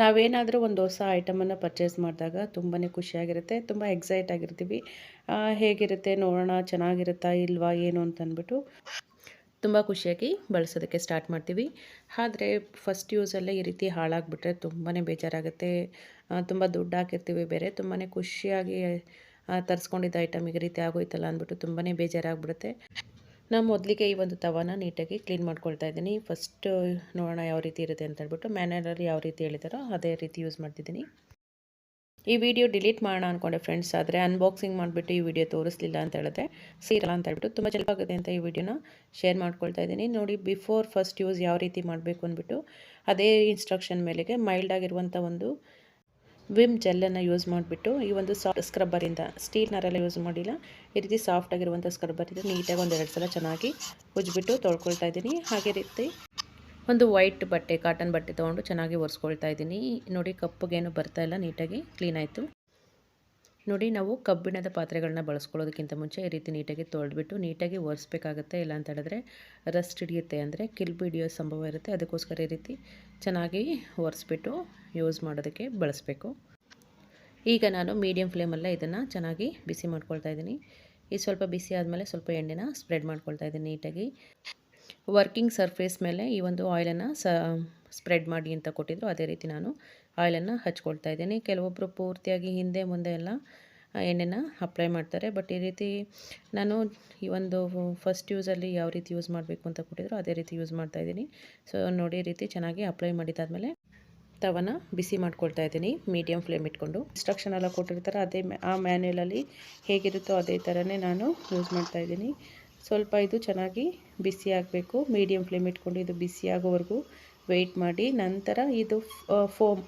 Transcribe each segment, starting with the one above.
ನಾವೇನಾದರೂ ಒಂದು ಹೊಸ ಐಟಮನ್ನು ಪರ್ಚೇಸ್ ಮಾಡಿದಾಗ ತುಂಬಾ ಖುಷಿಯಾಗಿರುತ್ತೆ, ತುಂಬ ಎಕ್ಸೈಟ್ ಆಗಿರ್ತೀವಿ. ಹೇಗಿರುತ್ತೆ, ನೋಡೋಣ, ಚೆನ್ನಾಗಿರುತ್ತಾ ಇಲ್ವಾ, ಏನು ಅಂತ ಅಂದ್ಬಿಟ್ಟು ತುಂಬ ಖುಷಿಯಾಗಿ ಬಳಸೋದಕ್ಕೆ ಸ್ಟಾರ್ಟ್ ಮಾಡ್ತೀವಿ. ಆದರೆ ಫಸ್ಟ್ ಯೂಸಲ್ಲೇ ಈ ರೀತಿ ಹಾಳಾಗಿಬಿಟ್ರೆ ತುಂಬಾ ಬೇಜಾರಾಗುತ್ತೆ. ತುಂಬ ದುಡ್ಡು ಹಾಕಿರ್ತೀವಿ ಬೇರೆ ತುಂಬಾ ಖುಷಿಯಾಗಿ ತರಿಸ್ಕೊಂಡಿದ್ದ ಐಟಮ್ ಈ ರೀತಿ ಆಗೋಯ್ತಲ್ಲ ಅಂದ್ಬಿಟ್ಟು ತುಂಬಾ ಬೇಜಾರಾಗ್ಬಿಡುತ್ತೆ. ನಾನು ಮೊದಲಿಗೆ ಈ ಒಂದು ತವಾನ ನೀಟಾಗಿ ಕ್ಲೀನ್ ಮಾಡ್ಕೊಳ್ತಾ ಇದ್ದೀನಿ. ಫಸ್ಟ್ ನೋಡೋಣ ಯಾವ ರೀತಿ ಇರುತ್ತೆ ಅಂತ ಹೇಳ್ಬಿಟ್ಟು ಮ್ಯಾನ್ಯರಲ್ಲಿ ಯಾವ ರೀತಿ ಹೇಳಿದಾರೋ ಅದೇ ರೀತಿ ಯೂಸ್ ಮಾಡ್ತಿದ್ದೀನಿ. ಈ ವಿಡಿಯೋ ಡಿಲೀಟ್ ಮಾಡೋಣ ಅಂದ್ಕೊಂಡೆ ಫ್ರೆಂಡ್ಸ್ ಆದರೆ ಅನ್ಬಾಕ್ಸಿಂಗ್ ಮಾಡಿಬಿಟ್ಟು ಈ ವಿಡಿಯೋ ತೋರಿಸಲಿಲ್ಲ ಅಂತ ಹೇಳಿದ್ರೆ ಸೀರಲ್ಲ ಅಂತ ಹೇಳ್ಬಿಟ್ಟು ತುಂಬ ಹೆಲ್ಪ್ ಆಗುತ್ತೆ ಅಂತ ಈ ವಿಡಿಯೋನ ಶೇರ್ ಮಾಡ್ಕೊಳ್ತಾ ಇದ್ದೀನಿ. ನೋಡಿ ಬಿಫೋರ್ ಫಸ್ಟ್ ಯೂಸ್ ಯಾವ ರೀತಿ ಮಾಡಬೇಕು ಅಂದ್ಬಿಟ್ಟು ಅದೇ ಇನ್ಸ್ಟ್ರಕ್ಷನ್ ಮೇಲೆಗೆ ಮೈಲ್ಡ್ ಆಗಿರುವಂಥ ಒಂದು ವಿಮ್ ಜೆಲ್ಲನ್ನು ಯೂಸ್ ಮಾಡಿಬಿಟ್ಟು ಈ ಒಂದು ಸಾಫ್ಟ್ ಸ್ಕ್ರಬ್ಬರಿಂದ ಸ್ಟೀಲ್ನರೆಲ್ಲ ಯೂಸ್ ಮಾಡಿಲ್ಲ. ಈ ರೀತಿ ಸಾಫ್ಟ್ ಆಗಿರುವಂಥ ಸ್ಕ್ರಬ್ಬರಿಂದ ನೀಟಾಗಿ ಒಂದೆರಡು ಸಲ ಚೆನ್ನಾಗಿ ಉಜ್ಬಿಟ್ಟು ತೊಳ್ಕೊಳ್ತಾ ಇದ್ದೀನಿ. ಹಾಗೆ ರೀತಿ ಒಂದು ವೈಟ್ ಬಟ್ಟೆ, ಕಾಟನ್ ಬಟ್ಟೆ ತೊಗೊಂಡು ಚೆನ್ನಾಗಿ ಒರೆಸ್ಕೊಳ್ತಾ ಇದ್ದೀನಿ. ನೋಡಿ, ಕಪ್ಪಗೇನು ಬರ್ತಾ ಇಲ್ಲ, ನೀಟಾಗಿ ಕ್ಲೀನ್ ಆಯಿತು. ನೋಡಿ, ನಾವು ಕಬ್ಬಿಣದ ಪಾತ್ರೆಗಳನ್ನ ಬಳಸ್ಕೊಳ್ಳೋದಕ್ಕಿಂತ ಮುಂಚೆ ಈ ರೀತಿ ನೀಟಾಗಿ ತೊಳೆದ್ಬಿಟ್ಟು ನೀಟಾಗಿ ಒರೆಸ್ಬೇಕಾಗುತ್ತೆ. ಇಲ್ಲ ಅಂತ ಹೇಳಿದ್ರೆ ರಸ್ಟ್ ಹಿಡಿಯುತ್ತೆ ಅಂದರೆ ಕಿಲ್ಬು ಹಿಡಿಯೋ ಸಂಭವ ಇರುತ್ತೆ. ಅದಕ್ಕೋಸ್ಕರ ಈ ರೀತಿ ಚೆನ್ನಾಗಿ ಒರೆಸ್ಬಿಟ್ಟು ಯೂಸ್ ಮಾಡೋದಕ್ಕೆ ಬಳಸಬೇಕು. ಈಗ ನಾನು ಮೀಡಿಯಮ್ ಫ್ಲೇಮಲ್ಲೇ ಇದನ್ನು ಚೆನ್ನಾಗಿ ಬಿಸಿ ಮಾಡ್ಕೊಳ್ತಾ ಇದ್ದೀನಿ. ಈ ಸ್ವಲ್ಪ ಬಿಸಿ ಆದಮೇಲೆ ಸ್ವಲ್ಪ ಎಣ್ಣೆನ ಸ್ಪ್ರೆಡ್ ಮಾಡ್ಕೊಳ್ತಾ ಇದ್ದೀನಿ ನೀಟಾಗಿ. ವರ್ಕಿಂಗ್ ಸರ್ಫೇಸ್ ಮೇಲೆ ಈ ಒಂದು ಆಯಿಲನ್ನು ಸ ಸ್ಪ್ರೆಡ್ ಮಾಡಿ ಅಂತ ಕೊಟ್ಟಿದ್ರು. ಅದೇ ರೀತಿ ನಾನು ಆಯಿಲನ್ನು ಹಚ್ಕೊಳ್ತಾ ಇದ್ದೀನಿ. ಕೆಲವೊಬ್ಬರು ಪೂರ್ತಿಯಾಗಿ ಹಿಂದೆ ಮುಂದೆ ಎಲ್ಲ ಎಣ್ಣೆನ ಅಪ್ಲೈ ಮಾಡ್ತಾರೆ. ಬಟ್ ಈ ರೀತಿ ನಾನು ಈ ಒಂದು ಫಸ್ಟ್ ಯೂಸಲ್ಲಿ ಯಾವ ರೀತಿ ಯೂಸ್ ಮಾಡಬೇಕು ಅಂತ ಕೊಟ್ಟಿದ್ರು ಅದೇ ರೀತಿ ಯೂಸ್ ಮಾಡ್ತಾ ಇದ್ದೀನಿ. ಸೊ, ನೋಡಿ ರೀತಿ ಚೆನ್ನಾಗಿ ಅಪ್ಲೈ ಮಾಡಿದ್ದಾದಮೇಲೆ ತವನ ಬಿಸಿ ಮಾಡ್ಕೊಳ್ತಾ ಇದ್ದೀನಿ. ಮೀಡಿಯಮ್ ಫ್ಲೇಮ್ ಇಟ್ಕೊಂಡು. ಇನ್ಸ್ಟ್ರಕ್ಷನ್ ಎಲ್ಲ ಕೊಟ್ಟಿರ್ತಾರೆ. ಅದೇ ಆ ಮ್ಯಾನ್ಯಲಲ್ಲಿ ಹೇಗಿರುತ್ತೋ ಅದೇ ಥರನೇ ನಾನು ಯೂಸ್ ಮಾಡ್ತಾ ಇದ್ದೀನಿ. ಸ್ವಲ್ಪ ಇದು ಚೆನ್ನಾಗಿ ಬಿಸಿ ಆಗಬೇಕು. ಮೀಡಿಯಮ್ ಫ್ಲೇಮ್ ಇಟ್ಕೊಂಡು ಇದು ಬಿಸಿ ಆಗೋವರೆಗೂ ವೆಯ್ಟ್ ಮಾಡಿ ನಂತರ ಇದು ಫೋಮ್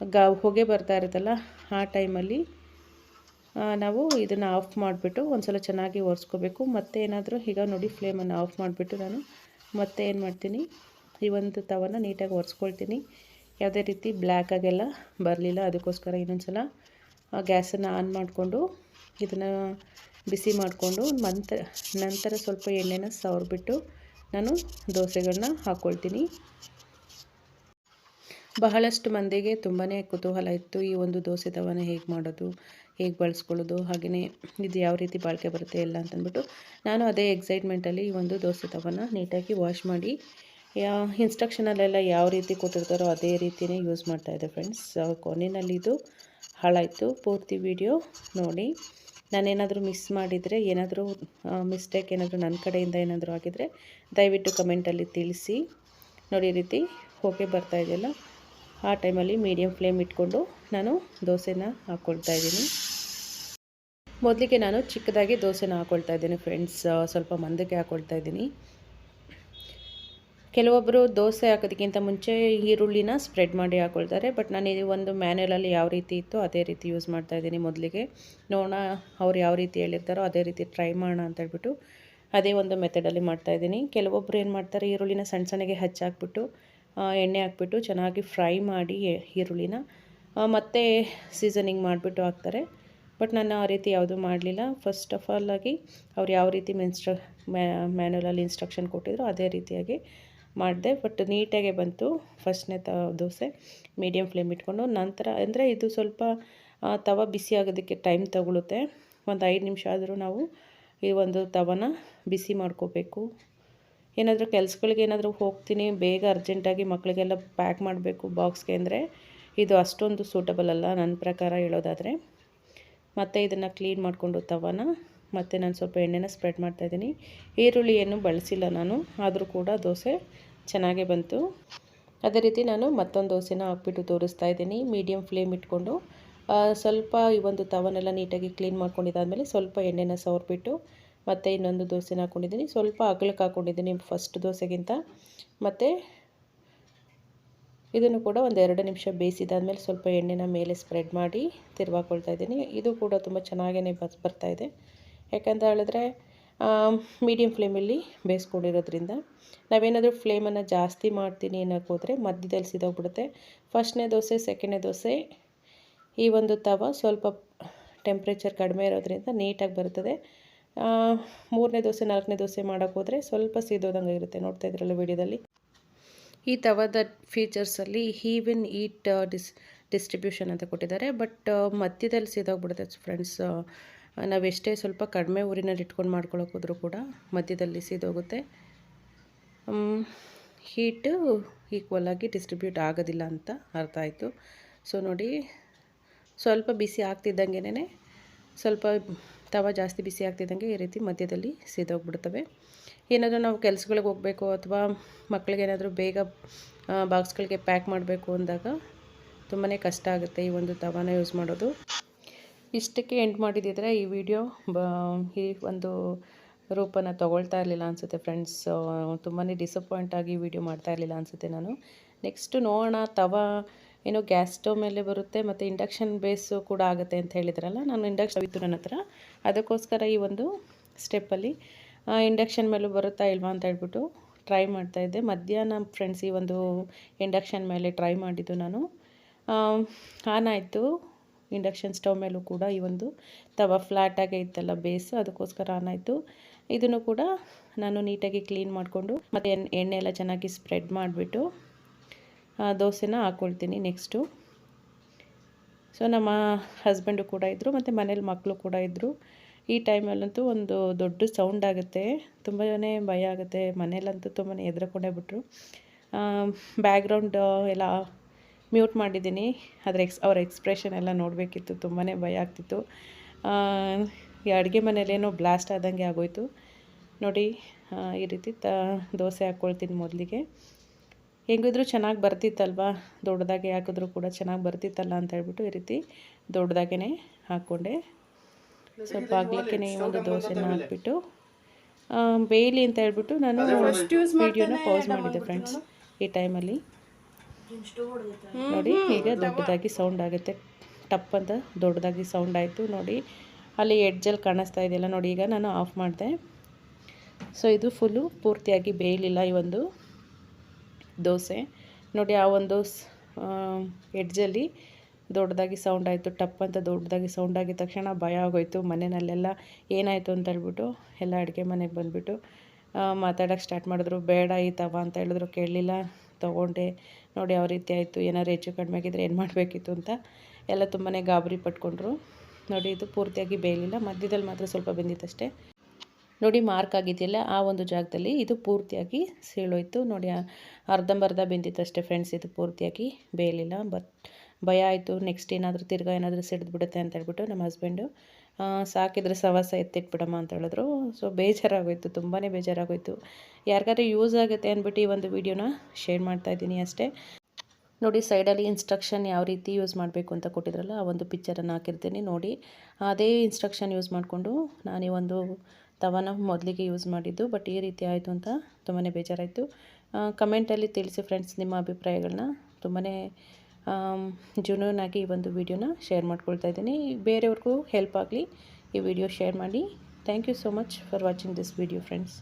ಗ, ಹೊಗೆ ಬರ್ತಾ ಇರುತ್ತಲ್ಲ, ಆ ಟೈಮಲ್ಲಿ ನಾವು ಇದನ್ನು ಆಫ್ ಮಾಡಿಬಿಟ್ಟು ಒಂದು ಸಲ ಚೆನ್ನಾಗಿ ಒರೆಸ್ಕೋಬೇಕು. ಮತ್ತೆ ಏನಾದರೂ, ಈಗ ನೋಡಿ ಫ್ಲೇಮನ್ನು ಆಫ್ ಮಾಡಿಬಿಟ್ಟು ನಾನು ಮತ್ತೆ ಏನು ಮಾಡ್ತೀನಿ, ಈ ಒಂದು ತವನ ನೀಟಾಗಿ ಒರೆಸ್ಕೊಳ್ತೀನಿ. ಯಾವುದೇ ರೀತಿ ಬ್ಲ್ಯಾಕ್ ಆಗೆಲ್ಲ ಬರಲಿಲ್ಲ, ಅದಕ್ಕೋಸ್ಕರ ಇನ್ನೊಂದು ಸಲ ಗ್ಯಾಸನ್ನು ಆನ್ ಮಾಡಿಕೊಂಡು ಇದನ್ನು ಬಿಸಿ ಮಾಡಿಕೊಂಡು ನಂತರ ನಂತರ ಸ್ವಲ್ಪ ಎಣ್ಣೆನ ಸವರ್ಬಿಟ್ಟು ನಾನು ದೋಸೆಗಳನ್ನ ಹಾಕ್ಕೊಳ್ತೀನಿ ಬಹಳಷ್ಟು ಮಂದಿಗೆ ತುಂಬಾ ಕುತೂಹಲ ಇತ್ತು ಈ ಒಂದು ದೋಸೆ ತವನ ಹೇಗೆ ಮಾಡೋದು, ಹೇಗೆ ಬಳಸ್ಕೊಳ್ಳೋದು ಹಾಗೆಯೇ ಇದು ಯಾವ ರೀತಿ ಬಾಳಿಕೆ ಬರುತ್ತೆ ಎಲ್ಲ ಅಂತಂದ್ಬಿಟ್ಟು ನಾನು ಅದೇ ಎಕ್ಸೈಟ್ಮೆಂಟಲ್ಲಿ ಈ ಒಂದು ದೋಸೆ ತವನ ನೀಟಾಗಿ ವಾಶ್ ಮಾಡಿ, ಯಾ ಇನ್ಸ್ಟ್ರಕ್ಷನಲ್ಲೆಲ್ಲ ಯಾವ ರೀತಿ ಕೊಟ್ಟಿರ್ತಾರೋ ಅದೇ ರೀತಿಯೇ ಯೂಸ್ ಮಾಡ್ತಾಯಿದ್ದೆ ಫ್ರೆಂಡ್ಸ್ ಕೊನೆಯಲ್ಲಿ ಇದು ಹಾಳಾಯಿತು. ಪೂರ್ತಿ ವಿಡಿಯೋ ನೋಡಿ. ನಾನೇನಾದರೂ ಮಿಸ್ ಮಾಡಿದರೆ, ಏನಾದರೂ ಮಿಸ್ಟೇಕ್ ಏನಾದರೂ ನನ್ನ ಕಡೆಯಿಂದ ಏನಾದರೂ ಆಗಿದರೆ ದಯವಿಟ್ಟು ಕಮೆಂಟಲ್ಲಿ ತಿಳಿಸಿ. ನೋಡಿ ರೀತಿ, ಹೋಗಿ ಬರ್ತಾ ಇದೆಯಲ್ಲ ಆ ಟೈಮಲ್ಲಿ ಮೀಡಿಯಮ್ ಫ್ಲೇಮ್ ಇಟ್ಕೊಂಡು ನಾನು ದೋಸೆನ ಹಾಕ್ಕೊಳ್ತಾ ಇದ್ದೀನಿ. ಮೊದಲಿಗೆ ನಾನು ಚಿಕ್ಕದಾಗಿ ದೋಸೆನ ಹಾಕ್ಕೊಳ್ತಾ ಇದ್ದೀನಿ ಫ್ರೆಂಡ್ಸ್. ಸ್ವಲ್ಪ ಮಂದಕ್ಕೆ ಹಾಕ್ಕೊಳ್ತಾ ಇದ್ದೀನಿ. ಕೆಲವೊಬ್ಬರು ದೋಸೆ ಹಾಕೋದಕ್ಕಿಂತ ಮುಂಚೆ ಈರುಳ್ಳಿನ ಸ್ಪ್ರೆಡ್ ಮಾಡಿ ಹಾಕ್ಕೊಳ್ತಾರೆ ಬಟ್ ನಾನು ಇದು ಒಂದು ಮ್ಯಾನ್ಯಲಲ್ಲಿ ಯಾವ ರೀತಿ ಇತ್ತು ಅದೇ ರೀತಿ ಯೂಸ್ ಮಾಡ್ತಾ ಇದ್ದೀನಿ ಮೊದಲಿಗೆ. ನೋಡೋಣ ಅವ್ರು ಯಾವ ರೀತಿ ಹೇಳಿರ್ತಾರೋ ಅದೇ ರೀತಿ ಟ್ರೈ ಮಾಡೋಣ ಅಂತ ಹೇಳ್ಬಿಟ್ಟು ಅದೇ ಒಂದು ಮೆಥಡಲ್ಲಿ ಮಾಡ್ತಾಯಿದ್ದೀನಿ ಕೆಲವೊಬ್ಬರು ಏನು ಮಾಡ್ತಾರೆ, ಈರುಳ್ಳಿನ ಸಣ್ಣ ಸಣ್ಣಗೆ ಹಚ್ಚಾಕ್ಬಿಟ್ಟು ಎಣ್ಣೆ ಹಾಕ್ಬಿಟ್ಟು ಚೆನ್ನಾಗಿ ಫ್ರೈ ಮಾಡಿ ಈರುಳ್ಳಿನ. ಮತ್ತೆ ಸೀಸನಿಂಗ್ ಮಾಡಿಬಿಟ್ಟು ಹಾಕ್ತಾರೆ. ಬಟ್ ನಾನು ಆ ರೀತಿ ಯಾವುದೂ ಮಾಡಲಿಲ್ಲ. ಫಸ್ಟ್ ಆಫ್ ಆಲ್ ಆಗಿ ಅವ್ರು ಯಾವ ರೀತಿ ಇನ್ಸ್ಟ್ರ ಮ್ಯಾನ್ಯಲಲ್ಲಿ ಇನ್ಸ್ಟ್ರಕ್ಷನ್ ಕೊಟ್ಟಿದ್ರು ಅದೇ ರೀತಿಯಾಗಿ ಮಾಡಿದೆ. ಬಟ್ ನೀಟಾಗೆ ಬಂತು. ಫಸ್ಟ್ನೇ ತ, ದೋಸೆ ಮೀಡಿಯಮ್ ಫ್ಲೇಮ್ ಇಟ್ಕೊಂಡು. ನಂತರ ಅಂದರೆ ಇದು ಸ್ವಲ್ಪ ತವ ಬಿಸಿ ಆಗೋದಕ್ಕೆ ಟೈಮ್ ತಗೊಳುತ್ತೆ. ಒಂದು ಐದು ನಿಮಿಷ ಆದರೂ ನಾವು ಈ ಒಂದು ತವನ ಬಿಸಿ ಮಾಡ್ಕೋಬೇಕು. ಏನಾದರೂ ಕೆಲಸಗಳಿಗೆ ಏನಾದರೂ ಹೋಗ್ತೀನಿ, ಬೇಗ ಅರ್ಜೆಂಟಾಗಿ ಮಕ್ಕಳಿಗೆಲ್ಲ ಪ್ಯಾಕ್ ಮಾಡಬೇಕು ಬಾಕ್ಸ್ಗೆ ಅಂದರೆ ಇದು ಅಷ್ಟೊಂದು ಸೂಟಬಲ್ ಅಲ್ಲ ನನ್ನ ಪ್ರಕಾರ ಹೇಳೋದಾದರೆ. ಮತ್ತು ಇದನ್ನು ಕ್ಲೀನ್ ಮಾಡಿಕೊಂಡು ತವನ, ಮತ್ತು ನಾನು ಸ್ವಲ್ಪ ಎಣ್ಣೆನ ಸ್ಪ್ರೆಡ್ ಮಾಡ್ತಾಯಿದ್ದೀನಿ ಈರುಳ್ಳಿ ಏನು ಬಳಸಿಲ್ಲ ನಾನು, ಆದರೂ ಕೂಡ ದೋಸೆ ಚೆನ್ನಾಗೇ ಬಂತು. ಅದೇ ರೀತಿ ನಾನು ಮತ್ತೊಂದು ದೋಸೆನ ಹಾಕ್ಬಿಟ್ಟು ತೋರಿಸ್ತಾ ಇದ್ದೀನಿ ಮೀಡಿಯಮ್ ಫ್ಲೇಮ್ ಇಟ್ಕೊಂಡು. ಸ್ವಲ್ಪ ಈ ಒಂದು ತವನೆಲ್ಲ ನೀಟಾಗಿ ಕ್ಲೀನ್ ಮಾಡ್ಕೊಂಡಿದ್ದಾದಮೇಲೆ ಸ್ವಲ್ಪ ಎಣ್ಣೆನ ಸವರ್ಬಿಟ್ಟು ಮತ್ತು ಇನ್ನೊಂದು ದೋಸೆನ ಹಾಕ್ಕೊಂಡಿದ್ದೀನಿ ಸ್ವಲ್ಪ ಅಗಲಕ್ಕೆ ಹಾಕ್ಕೊಂಡಿದ್ದೀನಿ ಫಸ್ಟ್ ದೋಸೆಗಿಂತ. ಮತ್ತು ಇದನ್ನು ಕೂಡ ಒಂದು ಎರಡು ನಿಮಿಷ ಬೇಯಿಸಿದಾದ್ಮೇಲೆ ಸ್ವಲ್ಪ ಎಣ್ಣೆನ ಮೇಲೆ ಸ್ಪ್ರೆಡ್ ಮಾಡಿ ತಿರ್ವಾಕೊಳ್ತಾ ಇದ್ದೀನಿ. ಇದು ಕೂಡ ತುಂಬ ಚೆನ್ನಾಗೇ ಬಸ್ ಬರ್ತಾ ಇದೆ. ಯಾಕಂತ ಹೇಳಿದ್ರೆ ಮೀಡಿಯಮ್ ಫ್ಲೇಮಲ್ಲಿ ಬೇಯಿಸ್ಕೊಂಡಿರೋದ್ರಿಂದ ನಾವೇನಾದರೂ ಫ್ಲೇಮನ್ನು ಜಾಸ್ತಿ ಮಾಡ್ತೀನಿ ಅನ್ನೋಕ್ಕೆ ಹೋದರೆ ಮಧ್ಯದಲ್ಲಿ ಸಿದೋಗ್ಬಿಡುತ್ತೆ. ಫಸ್ಟ್ನೇ ದೋಸೆ ಸೆಕೆಂಡ್ನೇ ದೋಸೆ ಈ ಒಂದು ತವ ಸ್ವಲ್ಪ ಟೆಂಪ್ರೇಚರ್ ಕಡಿಮೆ ಇರೋದ್ರಿಂದ ನೀಟಾಗಿ ಬರ್ತದೆ ಮೂರನೇ ದೋಸೆ, ನಾಲ್ಕನೇ ದೋಸೆ ಮಾಡೋಕ್ಕೆ ಹೋದರೆ ಸ್ವಲ್ಪ ಸೀದೋದಂಗೆ ಇರುತ್ತೆ. ನೋಡ್ತಾ ಇದ್ರಲ್ಲ ವಿಡಿಯೋದಲ್ಲಿ. ಈ ತವದ ಫೀಚರ್ಸಲ್ಲಿ ಹೀವಿನ್ ಈಟ್ ಡಿಸ್ ಡಿಸ್ಟ್ರಿಬ್ಯೂಷನ್ ಅಂತ ಕೊಟ್ಟಿದ್ದಾರೆ. ಬಟ್ ಮಧ್ಯದಲ್ಲಿ ಸೀದೋಗ್ಬಿಡುತ್ತೆ ಫ್ರೆಂಡ್ಸ್ ನಾವು ಎಷ್ಟೇ ಸ್ವಲ್ಪ ಕಡಿಮೆ ಊರಿನಲ್ಲಿ ಇಟ್ಕೊಂಡು ಮಾಡ್ಕೊಳಕ್ಕೆ ಹೋದರೂ ಕೂಡ ಮಧ್ಯದಲ್ಲಿ ಸೀದೋಗುತ್ತೆ. ಹೀಟು ಈಕ್ವಲ್ ಆಗಿ ಡಿಸ್ಟ್ರಿಬ್ಯೂಟ್ ಆಗೋದಿಲ್ಲ ಅಂತ ಅರ್ಥ ಆಯಿತು. ಸೊ ನೋಡಿ, ಸ್ವಲ್ಪ ಬಿಸಿ ಆಗ್ತಿದ್ದಂಗೆನೇ ಸ್ವಲ್ಪ ತವ ಜಾಸ್ತಿ ಬಿಸಿ ಆಗ್ತಿದ್ದಂಗೆ ಈ ರೀತಿ ಮಧ್ಯದಲ್ಲಿ ಸೀದೋಗ್ಬಿಡ್ತವೆ. ಏನಾದರೂ ನಾವು ಕೆಲಸಗಳಿಗೆ ಹೋಗಬೇಕು ಅಥವಾ ಮಕ್ಕಳಿಗೆ ಏನಾದರೂ ಬೇಗ ಬಾಕ್ಸ್ಗಳಿಗೆ ಪ್ಯಾಕ್ ಮಾಡಬೇಕು ಅಂದಾಗ ತುಂಬಾ ಕಷ್ಟ ಆಗುತ್ತೆ ಈ ಒಂದು ತವಾನ ಯೂಸ್ ಮಾಡೋದು. ಇಷ್ಟಕ್ಕೆ ಎಂಡ್ ಮಾಡಿದ್ದಿದ್ರೆ ಈ ವಿಡಿಯೋ, ಬ, ಈ ಒಂದು ರೂಪನ ತೊಗೊಳ್ತಾ ಇರಲಿಲ್ಲ ಅನಿಸುತ್ತೆ ಫ್ರೆಂಡ್ಸ್. ತುಂಬಾ ಡಿಸಪಾಯಿಂಟಾಗಿ ವಿಡಿಯೋ ಮಾಡ್ತಾ ಇರಲಿಲ್ಲ ಅನಿಸುತ್ತೆ ನಾನು. ನೆಕ್ಸ್ಟ್ ನೋಡೋಣ ತವ ಏನೋ ಗ್ಯಾಸ್ ಸ್ಟವ್ ಮೇಲೆ ಬರುತ್ತೆ, ಮತ್ತು ಇಂಡಕ್ಷನ್ ಬೇಸು ಕೂಡ ಆಗುತ್ತೆ ಅಂತ ಹೇಳಿದ್ರಲ್ಲ, ನಾನು ಇಂಡಕ್ಷನ್ ಇತ್ತು ನನ್ನ ಹತ್ರ. ಅದಕ್ಕೋಸ್ಕರ ಈ ಒಂದು ಸ್ಟೆಪ್ಪಲ್ಲಿ ಇಂಡಕ್ಷನ್ ಮೇಲೂ ಬರುತ್ತಾ ಇಲ್ವಾ ಅಂತ ಹೇಳ್ಬಿಟ್ಟು ಟ್ರೈ ಮಾಡ್ತಾ ಇದ್ದೆ. ಮಧ್ಯಾಹ್ನ ಫ್ರೆಂಡ್ಸ್ ಈ ಒಂದು ಇಂಡಕ್ಷನ್ ಮೇಲೆ ಟ್ರೈ ಮಾಡಿದ್ದು ನಾನು. ಆನ್ ಆಯಿತು. ಇಂಡಕ್ಷನ್ ಸ್ಟವ್ ಮೇಲೂ ಕೂಡ ಈ ಒಂದು ತವ ಫ್ಲ್ಯಾಟಾಗೆ ಇತ್ತಲ್ಲ ಬೇಸು ಅದಕ್ಕೋಸ್ಕರ ಆನ್ ಆಯಿತು. ಇದನ್ನು ಕೂಡ ನಾನು ನೀಟಾಗಿ ಕ್ಲೀನ್ ಮಾಡಿಕೊಂಡು ಮತ್ತು ಎಣ್ಣೆ ಎಲ್ಲ ಚೆನ್ನಾಗಿ ಸ್ಪ್ರೆಡ್ ಮಾಡಿಬಿಟ್ಟು ದೋಸೆನ ಹಾಕ್ಕೊಳ್ತೀನಿ ನೆಕ್ಸ್ಟು. ಸೊ, ನಮ್ಮ ಹಸ್ಬೆಂಡು ಕೂಡ ಇದ್ದರು ಮತ್ತು ಮನೇಲಿ ಮಕ್ಕಳು ಕೂಡ ಇದ್ದರು ಈ ಟೈಮಲ್ಲಂತೂ ಒಂದು ದೊಡ್ಡ ಸೌಂಡ್ ಆಗುತ್ತೆ. ತುಂಬಾ ಭಯ ಆಗುತ್ತೆ. ಮನೇಲಂತೂ ತುಂಬಾ ಹೆದ್ರಕೊಂಡೇ ಬಿಟ್ಟರು ಬ್ಯಾಕ್ಗ್ರೌಂಡ್ ಎಲ್ಲ ಮ್ಯೂಟ್ ಮಾಡಿದ್ದೀನಿ. ಅದರ ಎಕ್ಸ್, ಅವ್ರ ಎಕ್ಸ್ಪ್ರೆಷನ್ ಎಲ್ಲ ನೋಡಬೇಕಿತ್ತು. ತುಂಬಾ ಭಯ ಆಗ್ತಿತ್ತು. ಈ ಅಡುಗೆ ಮನೇಲೇನೋ ಬ್ಲಾಸ್ಟ್ ಆದಂಗೆ ಆಗೋಯ್ತು. ನೋಡಿ ಈ ರೀತಿ ತ, ದೋಸೆ ಹಾಕ್ಕೊಳ್ತೀನಿ ಮೊದಲಿಗೆ. ಹೆಂಗಿದ್ರು ಚೆನ್ನಾಗಿ ಬರ್ತಿತ್ತಲ್ವ? ದೊಡ್ಡದಾಗೆ ಹಾಕಿದ್ರೂ ಕೂಡ ಚೆನ್ನಾಗಿ ಬರ್ತಿತ್ತಲ್ಲ ಅಂತ ಹೇಳ್ಬಿಟ್ಟು ಈ ರೀತಿ ದೊಡ್ಡದಾಗೇ ಹಾಕ್ಕೊಂಡೆ. ಸ್ವಲ್ಪ ಆಗ್ಲಿಕ್ಕೆ ಈ ಒಂದು ದೋಸೆನ ಹಾಕ್ಬಿಟ್ಟು ಬೇಯಲಿ ಅಂತ ಹೇಳ್ಬಿಟ್ಟು ನಾನು ವೀಡಿಯೋನ ಪೌಸ್ ಮಾಡಿದ್ದೆ ಫ್ರೆಂಡ್ಸ್ ಈ ಟೈಮಲ್ಲಿ ನೋಡಿ ಈಗ ದೊಡ್ಡದಾಗಿ ಸೌಂಡ್ ಆಗುತ್ತೆ. ಟಪ್ ಅಂತ ದೊಡ್ಡದಾಗಿ ಸೌಂಡ್ ಆಯಿತು. ನೋಡಿ ಅಲ್ಲಿ ಎಡ್ಜಲ್ಲಿ ಕಾಣಿಸ್ತಾ ಇದೆಯಲ್ಲ ನೋಡಿ ಈಗ ನಾನು ಆಫ್ ಮಾಡಿದೆ. ಸೊ ಇದು ಫುಲ್ಲು ಪೂರ್ತಿಯಾಗಿ ಬೇಯಲಿಲ್ಲ ಈ ಒಂದು ದೋಸೆ. ನೋಡಿ, ಆ ಒಂದು ಎಡ್ಜಲ್ಲಿ ದೊಡ್ಡದಾಗಿ ಸೌಂಡ್ ಆಯಿತು, ಟಪ್ ಅಂತ ದೊಡ್ಡದಾಗಿ ಸೌಂಡ್ ಆಗಿದ ತಕ್ಷಣ ಭಯ ಆಗೋಯ್ತು. ಮನೆಯಲ್ಲೆಲ್ಲ ಏನಾಯಿತು ಅಂತ ಹೇಳ್ಬಿಟ್ಟು ಎಲ್ಲ ಅಡುಗೆ ಮನೆಗೆ ಬಂದುಬಿಟ್ಟು ಮಾತಾಡೋಕ್ಕೆ ಸ್ಟಾರ್ಟ್ ಮಾಡಿದ್ರು. ಬೇಡ ಈ ತವ ಅಂತ ಹೇಳಿದ್ರು. ಕೇಳಲಿಲ್ಲ, ತೊಗೊಂಡೆ. ನೋಡಿ ಯಾವ ರೀತಿ ಆಯಿತು. ಏನಾದ್ರು ಹೆಚ್ಚು ಕಡಿಮೆ ಆಗಿದ್ರೆ ಏನು ಮಾಡಬೇಕಿತ್ತು ಅಂತ ಎಲ್ಲ ತುಂಬಾ ಗಾಬರಿ ಪಟ್ಕೊಂಡ್ರು. ನೋಡಿ, ಇದು ಪೂರ್ತಿಯಾಗಿ ಬೇಯಲಿಲ್ಲ. ಮಧ್ಯದಲ್ಲಿ ಮಾತ್ರ ಸ್ವಲ್ಪ ಬೆಂದಿತ್ತಷ್ಟೇ. ನೋಡಿ ಮಾರ್ಕ್ ಆಗಿದೆಯಲ್ಲ ಆ ಒಂದು ಜಾಗದಲ್ಲಿ ಇದು ಪೂರ್ತಿಯಾಗಿ ಸೀಳೋಯ್ತು. ನೋಡಿ ಅರ್ಧಂಬರ್ಧ ಬೆಂದಿತ್ತಷ್ಟೇ ಫ್ರೆಂಡ್ಸ್ ಇದು ಪೂರ್ತಿಯಾಗಿ ಬೇಯಲಿಲ್ಲ. ಬಟ್ ಭಯ ಆಯಿತು. ನೆಕ್ಸ್ಟ್ ಏನಾದರೂ ತಿರ್ಗಾ ಏನಾದರೂ ಸಿಡಿದು ಬಿಡುತ್ತೆ ಅಂತ ಹೇಳ್ಬಿಟ್ಟು ನಮ್ಮ ಹಸ್ಬೆಂಡು ಸಾಕಿದ್ರೆ ಸವಾಸ ಎತ್ತಿಟ್ಬಿಡಮ್ಮ ಅಂತ ಹೇಳಿದ್ರು. ಸೊ ಬೇಜಾರಾಗೋಯ್ತು. ತುಂಬಾ ಬೇಜಾರಾಗೋಯ್ತು. ಯಾರಿಗಾದ್ರೂ ಯೂಸ್ ಆಗುತ್ತೆ ಅಂದ್ಬಿಟ್ಟು ಈ ಒಂದು ವೀಡಿಯೋನ ಶೇರ್ ಮಾಡ್ತಾಯಿದ್ದೀನಿ ಅಷ್ಟೇ. ನೋಡಿ ಸೈಡಲ್ಲಿ ಇನ್ಸ್ಟ್ರಕ್ಷನ್ ಯಾವ ರೀತಿ ಯೂಸ್ ಮಾಡಬೇಕು ಅಂತ ಕೊಟ್ಟಿದ್ರಲ್ಲ, ಆ ಒಂದು ಪಿಕ್ಚರನ್ನು ಹಾಕಿರ್ತೀನಿ. ನೋಡಿ, ಅದೇ ಇನ್ಸ್ಟ್ರಕ್ಷನ್ ಯೂಸ್ ಮಾಡಿಕೊಂಡು ನಾನು ಒಂದು ತವನ ಮೊದಲಿಗೆ ಯೂಸ್ ಮಾಡಿದ್ದು ಬಟ್ ಈ ರೀತಿ ಆಯಿತು ಅಂತ ತುಂಬಾ ಬೇಜಾರಾಯಿತು. ಕಮೆಂಟಲ್ಲಿ ತಿಳಿಸಿ ಫ್ರೆಂಡ್ಸ್ ನಿಮ್ಮ ಅಭಿಪ್ರಾಯಗಳನ್ನ ತುಂಬಾ ಜುನೂನಾಗಿ ಈ ಒಂದು ವಿಡಿಯೋನ ಶೇರ್ ಮಾಡ್ಕೊಳ್ತಾ ಇದ್ದೀನಿ. ಬೇರೆಯವ್ರಿಗೂ ಹೆಲ್ಪ್ ಆಗಲಿ ಈ ವಿಡಿಯೋ ಶೇರ್ ಮಾಡಿ. Thank you so much for watching this video friends